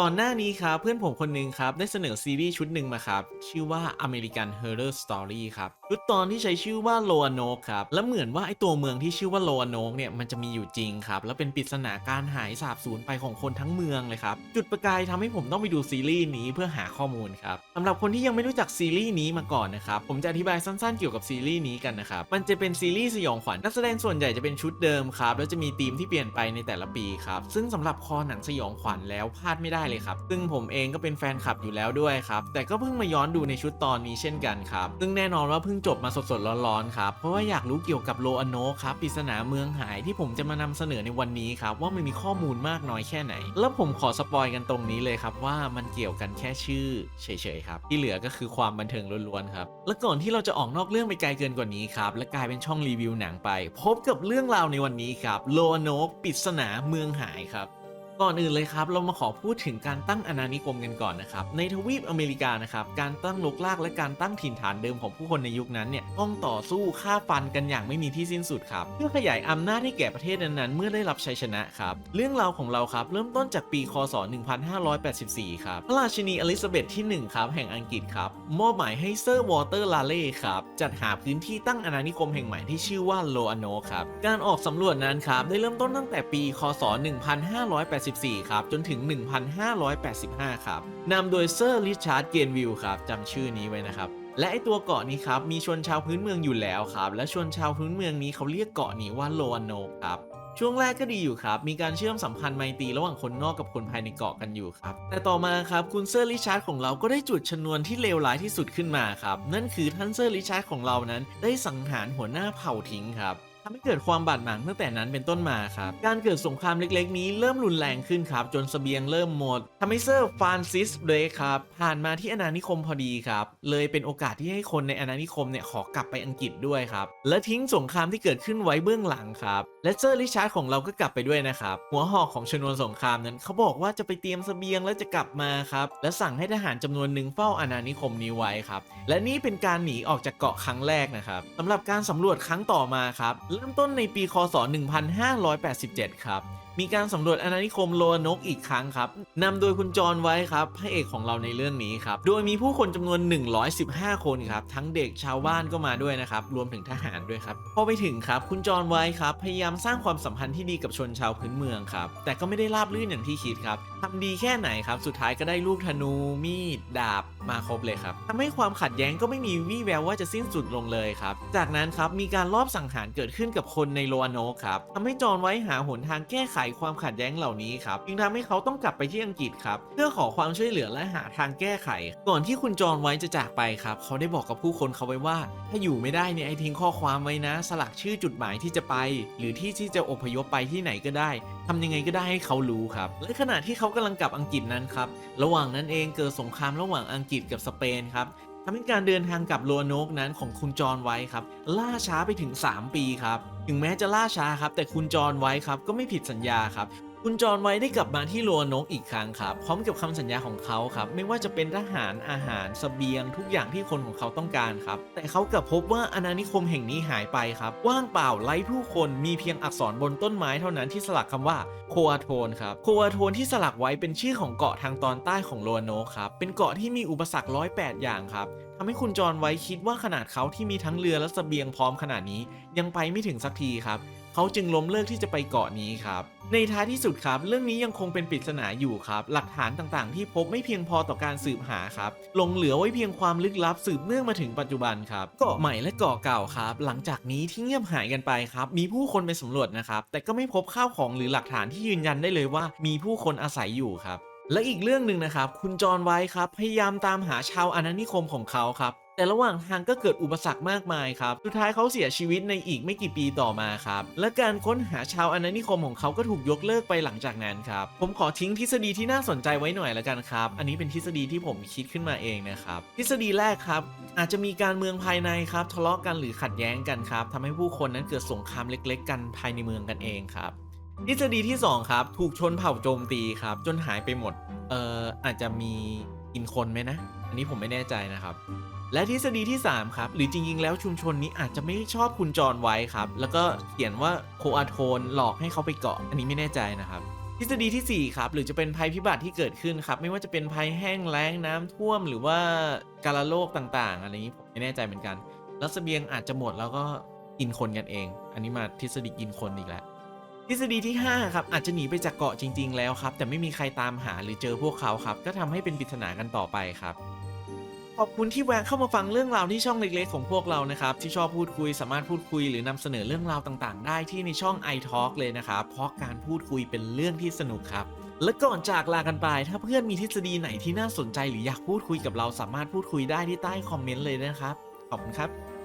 ก่อนหน้านี้ครับเพื่อนผมคนหนึ่งครับ ได้เสนอซีรีส์ชุดหนึ่งมาครับ ชื่อว่า American Horror Story ครับ ชุดตอนที่ใช้ชื่อว่า Roanoke ครับ และเหมือนว่าไอตัวเมืองที่ชื่อว่า Roanoke เนี่ย มันจะมีอยู่จริงครับ และเป็นปริศนาการหายสาบสูญไปของคนทั้งเมืองเลยครับ จุดประกายทำให้ผมต้องไปดูซีรีส์นี้เพื่อหาข้อมูลครับสำหรับคนที่ยังไม่รู้จักซีรีส์นี้มาก่อนนะครับผมจะอธิบายสั้นๆเกี่ยวกับซีรีส์นี้กันนะครับมันจะเป็นซีรีส์สยองขวัญนักแสดงส่วนใหญ่จะเป็นชุดเดิมครับแล้วจะมีธีมที่เปลี่ยนไปในแต่ละปีครับซึ่งสำหรับคอหนังสยองขวัญแล้วพลาดไม่ได้เลยครับ ซึ่งผมเองก็เป็นแฟนคลับอยู่แล้วด้วยครับ แต่ก็เพิ่งมาย้อนดูในชุดตอนนี้เช่นกันครับ ซึ่งแน่นอนว่าเพิ่งจบมาสดๆร้อนๆครับ เพราะว่าอยากรู้เกี่ยวกับโลอโนครับปริศนาเมืองหายที่ผมจะมานำเสนอในวันนี้ครับว่ามันมีข้อมูลมากน้อยแค่ไหน แล้วผมขอสปอยกันตรงนี้เลยครับว่ามันเกี่ยวกันแค่ชื่อเฉยๆครับที่เหลือก็คือความบันเทิงล้วนๆครับและก่อนที่เราจะออกนอกเรื่องไปไกลเกินกว่านี้ครับและกลายเป็นช่องรีวิวหนังไป พบกับเรื่องราวในวันนี้ครับโลอโนปริศนาเมืองหายครับ ก่อนอื่นเลยครับ เรามาขอพูดถึงการตั้งอาณานิคมกันก่อนนะครับ ในทวีปอเมริกานะครับ การตั้งลกลากและการตั้งถิ่นฐานเดิมของผู้คนในยุคนั้นเนี่ยต้องต่อสู้ฆ่าฟันกันอย่างไม่มีที่สิ้นสุดครับ เพื่อขยายอำนาจให้แก่ประเทศนั้นๆ เมื่อได้รับชัยชนะครับ เรื่องราวของเราครับเริ่มต้นจากปี คศ 1584 ครับ พระราชินีอลิซาเบธที่ 1 ครับ แห่งอังกฤษครับมอบหมายให้เซอร์วอเตอร์ลาเล่ครับ จัดหาพื้นที่ตั้งอาณานิคมแห่งใหม่ที่ชื่อว่าโลอาโนครับ การออกสำรวจนั้นครับ ได้เริ่มต้นตั้งแต่ปี คศ 1584 ครับ จนถึง 1585 ครับนำโดยเซอร์ริชาร์ดเกนวิลครับจำชื่อนี้ไว้นะครับและไอตัวเกาะนี้ครับมีชนชาวพื้นเมืองอยู่แล้วครับ และชนชาวพื้นเมืองนี้เขาเรียกเกาะนี้ว่าโลอโนครับ ช่วงแรกก็ดีอยู่ครับ มีการเชื่อมสัมพันธ์ไมตรีระหว่างคนนอกกับคนภายในเกาะกันอยู่ครับ แต่ต่อมาครับคุณเซอร์ริชาร์ดของเราก็ได้จุดชนวนที่เลวร้ายที่สุดขึ้นมาครับ นั่นคือท่านเซอร์ริชาร์ดของเรานั้น ได้สังหารหัวหน้าเผ่าทิ้งครับ ทำให้เกิดความบาดหมางตั้งแต่นั้นเป็นต้นมาครับ การเกิดสงครามเล็กๆ นี้เริ่มรุนแรงขึ้นครับ จนสเสบียงเริ่มหมดทำให้เซอร์ฟรานซิสเบรกครับ ผ่านมาที่อาณานิคมพอดีครับ เลยเป็นโอกาสที่ให้คนในอาณานิคมเนี่ยขอกลับไปอังกฤษด้วยครับ และทิ้งสงครามที่เกิดขึ้นไว้เบื้องหลังครับ และเซอร์ริชาร์ดของเราก็กลับไปด้วยนะครับ หัวหอกของชนวนสงครามนั้นเขาบอกว่าจะไปเตรียมสเสบียงแล้วจะกลับมาครับ และสั่งให้ทหารจำนวนหนึ่งเฝ้าอาณานิคมนี้ไว้ครับ และนี่เป็นการหนีออกจากเกาะครั้งแรกนะครับสำหรับการสำรวจครั้งต่อมาครับเริ่มต้นในปีคศ 1587 ครับ มีการสำรวจอาณานิคมโลนกอีกครั้งครับนำโดยคุณจอห์นไว้ครับพระเอกของเราในเรื่องนี้ครับโดยมีผู้คนจำนวน 115 คนครับทั้งเด็กชาวบ้านก็มาด้วยนะครับรวมถึงทหารด้วยครับพอไปถึงครับคุณจอห์นไว้ครับพยายามสร้างความสัมพันธ์ที่ดีกับชนชาวพื้นเมืองครับแต่ก็ไม่ได้ราบรื่นอย่างที่คิดครับทำดีแค่ไหนครับสุดท้ายก็ได้ลูกธนูมีดดาบมาครบเลยครับทำให้ความขัดแย้งก็ไม่มีวี่แววว่าจะสิ้นสุดลงเลยครับจากนั้นครับมีการลอบสังหารเกิดขึ้นกับคนในโลอาโนครับทำให้จอห์นไว้หาหนทางแก้ไขความขัดแย้งเหล่านี้ครับจึงทำให้เขาต้องกลับไปที่อังกฤษครับเพื่อขอความช่วยเหลือและหาทางแก้ไข ก่อนที่คุณจอห์นไว้จะจากไปครับเขาได้บอกกับผู้คนเขาไว้ว่า ถ้าอยู่ไม่ได้เนี่ยไอทิ้งข้อความไว้นะ สลักชื่อจุดหมายที่จะไป หรือที่ที่จะอพยพไปที่ไหนก็ได้ทำยังไงก็ได้ให้เขารู้ครับและขณะที่เขากำลังกลับอังกฤษนั้นครับระหว่างนั้นเองเกิดสงครามระหว่างอังกฤษกับสเปนครับ ทำให้การเดินทางกลับโลโนกนั้นของคุณจรไว้ครับ ล่าช้าไปถึง 3 ปีครับ ถึงแม้จะล่าช้าครับ แต่คุณจรไว้ครับก็ไม่ผิดสัญญาครับ คุณจอห์นไว้ได้กลับมาที่โลโนกอีกครั้งครับ พร้อมกับคำสัญญาของเขาครับ ไม่ว่าจะเป็นทหารอาหารสเสบียง ทุกอย่างที่คนของเขาต้องการครับ แต่เขากลับพบว่าอาณานิคมแห่งนี้หายไปครับ ว่างเปล่าไร้ผู้คนมีเพียงอักษรบนต้นไม้เท่านั้นที่สลักคำว่าโคอาโทนครับโคอาโทนที่สลักไว้เป็นชื่อของเกาะทางตอนใต้ของโลโนกครับเป็นเกาะที่มีอุปสรรคร้อยแปดอย่างครับ ทำให้คุณจรไว้คิดว่าขนาดเขาที่มีทั้งเรือและสเสบียงพร้อมขนาดนี้ ยังไปไม่ถึงสักทีครับ เขาจึงล้มเลิกที่จะไปเกาะนี้ครับ ในท้ายที่สุดครับ เรื่องนี้ยังคงเป็นปริศนาอยู่ครับ หลักฐานต่างๆ ที่พบไม่เพียงพอต่อการสืบหาครับหลงเหลือไว้เพียงความลึกลับสืบเนื่องมาถึงปัจจุบันครับเกาะใหม่และเกาะเก่าครับ หลังจากนี้ที่เงียบหายกันไปครับมีผู้คนไปสำรวจนะครับแต่ก็ไม่พบข้าวของหรือหลักฐานที่ยืนยันได้เลยว่า มีผู้คนอาศัยอยู่ครับ และอีกเรื่องหนึ่งนะครับ คุณจอห์นไว้ครับพยายามตามหาชาวอาณานิคมของเขาครับ แต่ระหว่างทางก็เกิดอุปสรรคมากมายครับ สุดท้ายเขาเสียชีวิตในอีกไม่กี่ปีต่อมาครับ และการค้นหาชาวอาณานิคมของเขาก็ถูกยกเลิกไปหลังจากนั้นครับ ผมขอทิ้งทฤษฎีที่น่าสนใจไว้หน่อยละกันครับ อันนี้เป็นทฤษฎีที่ผมคิดขึ้นมาเองนะครับ ทฤษฎีแรกครับ อาจจะมีการเมืองภายในครับทะเลาะกันหรือขัดแย้งกันครับทำให้ผู้คนนั้นเกิดสงครามเล็ก ๆ กันภายในเมืองกันเองครับ ทฤษฎีที่สองครับ ถูกชนเผ่าโจมตีครับ จนหายไปหมด เอ่ออาจจะมีกินคนไหมนะ อันนี้ผมไม่แน่ใจนะครับ และทฤษฎีที่ 3 ครับ หรือจริง ๆ แล้วชุมชนนี้อาจจะไม่ชอบคุณจรไว้ครับ แล้วก็เขียนว่าโคอาโทนหลอกให้เขาไปเกาะ อันนี้ไม่แน่ใจนะครับทฤษฎีที่ 4 ครับ หรือจะเป็นภัยพิบัติที่เกิดขึ้นครับ ไม่ว่าจะเป็นภัยแห้งแล้งน้ำท่วม หรือว่าการโรคต่างๆ อะไรนี้ผมไม่แน่ใจเหมือนกัน แล้วสเสบียงอาจจะหมดแล้วก็กินคนกันเอง อันนี้มาทฤษฎีกินคนอีกแล้ว ทฤษฎีที่ 5 ครับ อาจจะหนีไปจากเกาะจริง ๆ แล้วครับ แต่ไม่มีใครตามหาหรือเจอพวกเขาครับ ก็ทำให้เป็นปริศนากันต่อไปครับ ขอบคุณที่แวะเข้ามาฟังเรื่องราวที่ช่องเล็กๆ ของพวกเรานะครับ ที่ชอบพูดคุยสามารถพูดคุยหรือนำเสนอเรื่องราวต่างๆ ได้ที่ในช่อง iTalk เลยนะครับ เพราะการพูดคุยเป็นเรื่องที่สนุกครับและก่อนจากลากันไป ถ้าเพื่อนมีทฤษฎีไหนที่น่าสนใจหรืออยากพูดคุยกับเราสามารถพูดคุยได้ที่ใต้คอมเมนต์เลยนะครับ ขอบคุณครับ